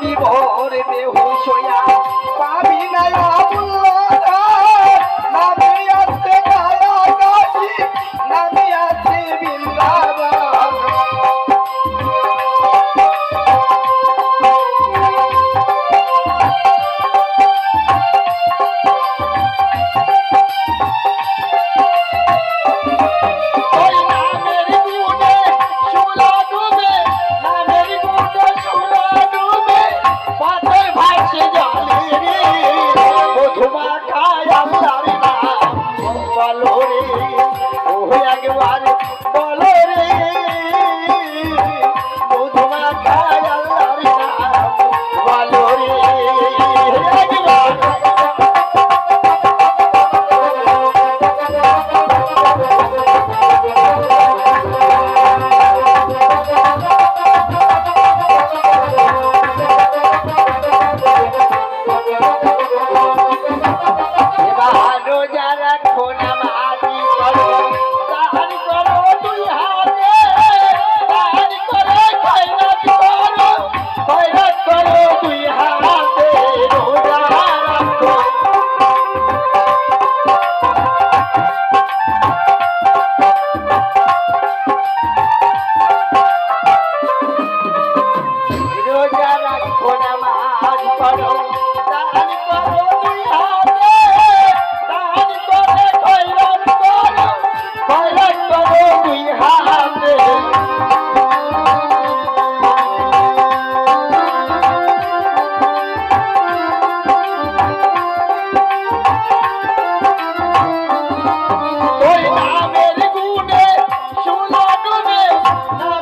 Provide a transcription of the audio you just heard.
বিভোর দেহ সোয়া পাবি না অমূল্য নামে আছে কালা oh, oh.